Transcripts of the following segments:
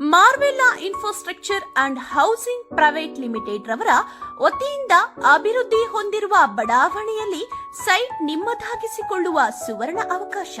Marvella infrastructure and housing private limited ರವರ ವತಿಯಿಂದ ಅಭಿವೃದ್ಧಿ ಹೊಂದಿರುವ ಬಡಾವಣೆಯಲ್ಲಿ ಸೈಟ್ ನಿಮ್ಮದಾಗಿಸಿಕೊಳ್ಳುವ ಸುವರ್ಣ ಅವಕಾಶ.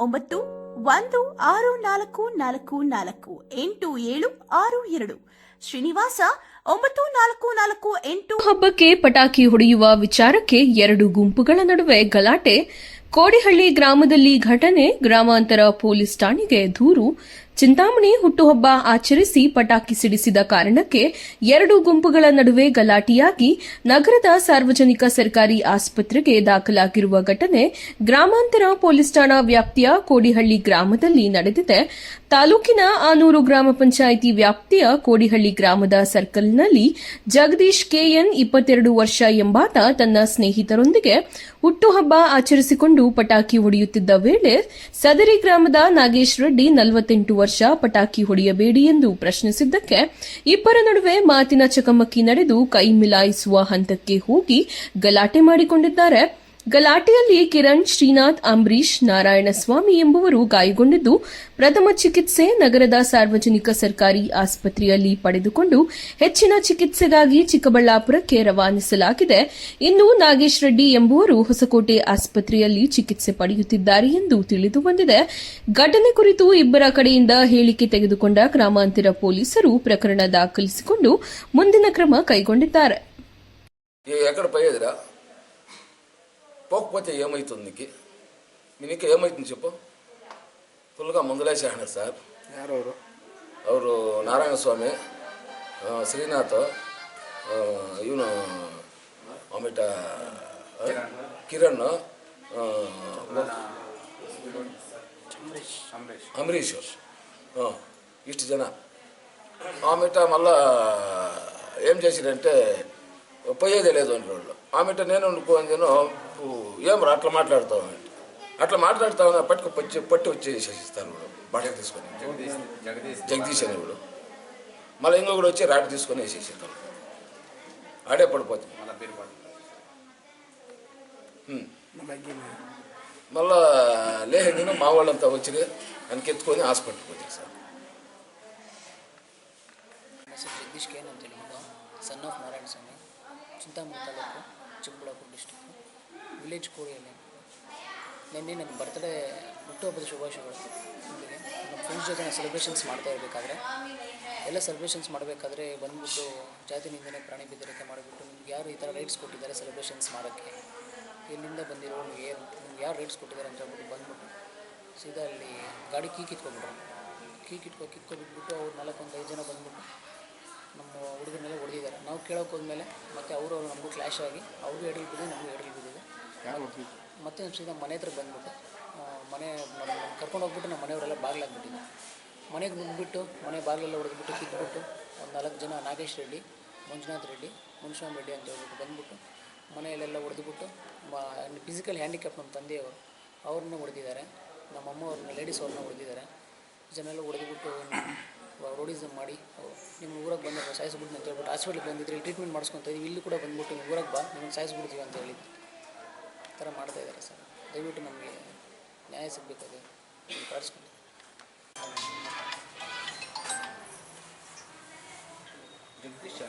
ಒಂಬತ್ತು, ಒಂದು, ಆರು, ನಾಲ್ಕು ನಾಲ್ಕು ನಾಲ್ಕು, ಎಂಟು, ಏಳು, ಆರು, ಎರಡು. ಶ್ರೀನಿವಾಸ, ಒಂಬತ್ತು, ನಾಲ್ಕು ನಾಲ್ಕು, ಎಂಟು. ಹಬ್ಬಕ್ಕೆ ಪಟಾಕಿ ಹೊಡೆಯುವ ವಿಚಾರಕ್ಕೆ ಎರಡು ಗುಂಪುಗಳ ನಡುವೆ ಗಲಾಟೆ. ಕೋಡಿಹಳ್ಳಿ ಗ್ರಾಮದಲ್ಲಿ ಘಟನೆ. ಗ್ರಾಮಾಂತರ ಪೊಲೀಸ್ ಠಾಣೆಗೆ ದೂರು. ಚಿಂತಾಮಣಿ ಹುಟ್ಟುಹಬ್ಬ ಆಚರಿಸಿ ಪಟಾಕಿ ಸಿಡಿಸಿದ ಕಾರಣಕ್ಕೆ ಎರಡು ಗುಂಪುಗಳ ನಡುವೆ ಗಲಾಟೆಯಾಗಿ ನಗರದ ಸಾರ್ವಜನಿಕ ಸರ್ಕಾರಿ ಆಸ್ಪತ್ರೆಗೆ ದಾಖಲಾಗಿರುವ ಘಟನೆ ಗ್ರಾಮಾಂತರ ಪೊಲೀಸ್ ಠಾಣಾ ವ್ಯಾಪ್ತಿಯ ಕೋಡಿಹಳ್ಳಿ ಗ್ರಾಮದಲ್ಲಿ ನಡೆದಿದೆ. ತಾಲೂಕಿನ ಆನೂರು ಗ್ರಾಮ ಪಂಚಾಯಿತಿ ವ್ಯಾಪ್ತಿಯ ಕೋಡಿಹಳ್ಳಿ ಗ್ರಾಮದ ಸರ್ಕಲ್ನಲ್ಲಿ ಜಗದೀಶ್ ಕೆಎನ್ ಇಪ್ಪತ್ತೆರಡು ವರ್ಷ ಎಂಬಾತ ತನ್ನ ಸ್ನೇಹಿತರೊಂದಿಗೆ ಹುಟ್ಟುಹಬ್ಬ ಆಚರಿಸಿಕೊಂಡು ಪಟಾಕಿ ಹೊಡೆಯುತ್ತಿದ್ದ ವೇಳೆ ಸದರಿ ಗ್ರಾಮದ ನಾಗೇಶ್ ರೆಡ್ಡಿ ನಲವತ್ತೆಂಟು ವರ್ಷ ಪಟಾಕಿ ಹೊಡೆಯಬೇಡಿ ಎಂದು ಪ್ರಶ್ನಿಸಿದ್ದಕ್ಕೆ ಇಬ್ಬರ ನಡುವೆ ಮಾತಿನ ಚಕಮಕಿ ನಡೆದು ಕೈ ಮಿಲಾಯಿಸುವ ಹಂತಕ್ಕೆ ಹೋಗಿ ಗಲಾಟೆ ಮಾಡಿಕೊಂಡಿದ್ದಾರೆ. ಗಲಾಟೆಯಲ್ಲಿ ಕಿರಣ್, ಶ್ರೀನಾಥ್ ಅಂಬರೀಶ್ ನಾರಾಯಣಸ್ವಾಮಿ ಎಂಬುವರು ಗಾಯಗೊಂಡಿದ್ದು, ಪ್ರಥಮ ಚಿಕಿತ್ಸೆ ನಗರದ ಸಾರ್ವಜನಿಕ ಸರ್ಕಾರಿ ಆಸ್ಪತ್ರೆಯಲ್ಲಿ ಪಡೆದುಕೊಂಡು ಹೆಚ್ಚಿನ ಚಿಕಿತ್ಸೆಗಾಗಿ ಚಿಕ್ಕಬಳ್ಳಾಪುರಕ್ಕೆ ರವಾನಿಸಲಾಗಿದೆ. ಇನ್ನು ನಾಗೇಶ್ ರೆಡ್ಡಿ ಎಂಬುವರು ಹೊಸಕೋಟೆ ಆಸ್ಪತ್ರೆಯಲ್ಲಿ ಚಿಕಿತ್ಸೆ ಪಡೆಯುತ್ತಿದ್ದಾರೆ ಎಂದು ತಿಳಿದು ಬಂದಿದೆ. ಘಟನೆ ಕುರಿತು ಇಬ್ಬರ ಕಡೆಯಿಂದ ಹೇಳಿಕೆ ತೆಗೆದುಕೊಂಡ ಗ್ರಾಮಾಂತರ ಪೊಲೀಸರು ಪ್ರಕರಣ ದಾಖಲಿಸಿಕೊಂಡು ಮುಂದಿನ ಕ್ರಮ ಕೈಗೊಂಡಿದ್ದಾರೆ. పోకపోతే ఏమవుతుంది నీకు నీకు ఏమవుతుంది చెప్పు ఫుల్గా ముందులేసాడు సార్ ఎవరు ಅವರು ನಾರಾಯಣ శ్రీనాథ్ ఈవెన్ ಇವನು కిరణ్ అమరీష్ ఇష్ట జన ಇಷ್ಟು మళ్ళా ఏం చేసిరంటే పోయేదే లేదు అని వాళ్ళు ఆమెట నేను అనుకోను ఏం అట్లా మాట్లాడతావు? అంటే. అట్లా మాట్లాడతావు పట్టుకు పచ్చి పట్టు వచ్చేసేస్తాను బాటకు తీసుకొని. జగదీశ్ అని అనేవాడు మళ్ళీ ఇంకొకటి వచ్చి రాటి తీసుకొని వేసేసేస్తాను ఆడే పడిపోతుంది. మళ్ళా లేహంగిన మా వాళ్ళంతా వచ్చి అనికెత్తుకొని హాస్పిటల్కి వచ్చాను sir. జగదీష్కి son of Narayana Chintamani taluk Chikkaballapur district village ಕೋಡಿಯಲ್ಲಿ. ನಿನ್ನೆ ನನ್ನ ಬರ್ತ್ಡೇ ಹುಟ್ಟುಹಬ್ಬದ ಶುಭಾಶಯಗಳು. ನಿಮಗೆ ನಮ್ಮ ಫ್ರೆಂಡ್ಸ್ ಜೊತೆ ನಾನು ಸೆಲೆಬ್ರೇಷನ್ಸ್ ಮಾಡ್ತಾ ಇರಬೇಕಾದ್ರೆ, ಎಲ್ಲ ಸೆಲೆಬ್ರೇಷನ್ಸ್ ಮಾಡಬೇಕಾದ್ರೆ ಬಂದ್ಬಿಟ್ಟು ಜಾತಿ ನಿಂದನೆ ಪ್ರಾಣಿ ಬಿದ್ದರಿಕೆ ಮಾಡಿಬಿಟ್ಟು ನಿಮ್ಗೆ ಯಾರು ಈ ಥರ ರೈಟ್ಸ್ ಕೊಟ್ಟಿದ್ದಾರೆ ಸೆಲೆಬ್ರೇಷನ್ಸ್ ಮಾಡೋಕ್ಕೆ? ಇಲ್ಲಿಂದ ಬಂದಿರೋ ನಿಮ್ಗೆ ಏನು, ನಿಮ್ಗೆ ಯಾರು ರೈಟ್ಸ್ ಕೊಟ್ಟಿದ್ದಾರೆ ಅಂತ ಹೇಳ್ಬಿಟ್ಟು ಬಂದ್ಬಿಟ್ಟು ಸೀದಾ ಅಲ್ಲಿ ಗಾಡಿ ಕೀ ಕಿತ್ಕೊಂಡ್ಬಿಟ್ರು. ಕೀ ಕಿತ್ಕೊ ಅವ್ರು ನಾಲ್ಕೊಂದು ಐದು ಜನ ಬಂದ್ಬಿಟ್ಟು ನಮ್ಮ ಹುಡುಗರನ್ನೆಲ್ಲ ಹೊಡೆದಿದ್ದಾರೆ. ನಾವು ಕೇಳೋಕೆ ಹೋದ್ಮೇಲೆ ಮತ್ತೆ ಅವರು ಅವರು ನಮಗೂ ಕ್ಲಾಶ್ ಆಗಿ ಅವ್ರಿಗೂ ಎಡಿ ಬಿದ್ದಿದೆ ನಮಗೂ ಎಡಿ ಬಿದ್ದಿದೆ. ಮತ್ತೆ ಸೀದಾ ಮನೆ ಹತ್ರ ಬಂದ್ಬಿಟ್ಟು ಮನೆ ಕರ್ಕೊಂಡು ಹೋಗ್ಬಿಟ್ಟು ನಮ್ಮ ಮನೆಯವರೆಲ್ಲ ಬಾಗಿಲಾಗ್ಬಿಟ್ಟಿದೆ. ಮನೆಗೆ ನುಂಗ್ಬಿಟ್ಟು ಮನೆ ಬಾಗಿಲೆಲ್ಲ ಹೊಡೆದ್ಬಿಟ್ಟು ಕಿತ್ಬಿಟ್ಟು ಒಂದು ನಾಲ್ಕು ಜನ ನಾಗೇಶ್ ರೆಡ್ಡಿ ಮಂಜುನಾಥ್ ರೆಡ್ಡಿ ಮುನ್ಸ್ವಾಮಿ ರೆಡ್ಡಿ ಅಂತ ಹೇಳ್ಬಿಟ್ಟು ಬಂದ್ಬಿಟ್ಟು ಮನೆಯಲ್ಲೆಲ್ಲ ಹೊಡೆದ್ಬಿಟ್ಟು ಫಿಸಿಕಲ್ ಹ್ಯಾಂಡಿಕ್ಯಾಪ್ ನಮ್ಮ ತಂದೆಯವರು ಅವ್ರನ್ನ ಹೊಡೆದಿದ್ದಾರೆ ನಮ್ಮ ಅಮ್ಮ ಅವ್ರನ್ನ ಲೇಡೀಸ್ ಅವ್ರನ್ನ ಹೊಡೆದಿದ್ದಾರೆ ಜನರೆಲ್ಲ ಹೊಡೆದ್ಬಿಟ್ಟು ರೋಡಿಸಮ್ ಮಾಡಿ ನಿಮ್ಮ ಊರಿಗೆ ಬಂದ ಸಾಯಿಸ್ಬಿಡ್ತೀನಿ ಅಂತ ಹೇಳ್ಬಿಟ್ಟು ಹಾಸ್ಪಿಟ್ಲಿಗೆ ಬಂದಿದ್ರೆ ಟ್ರೀಟ್ಮೆಂಟ್ ಮಾಡಿಸ್ಕೊತ ಇದ್ದೀವಿ ಇಲ್ಲಿ ಕೂಡ ಬಂದ್ಬಿಟ್ಟು ನಿಮ್ಮ ಊರಾಗ ಬಾ ನಿಮ್ಮನ್ನು ಸಾಯಿಸ್ಬಿಡ್ತೀವಿ ಅಂತ ಹೇಳಿ ಈ ಥರ ಮಾಡ್ತಾ ಇದ್ದಾರೆ ಸರ್. ದಯವಿಟ್ಟು ನಮಗೆ ನ್ಯಾಯ ಸಿಗಬೇಕು ಪ್ರಾರ್ಥಿಸ್ಕೊಂಡು ಜಗದೀಶ್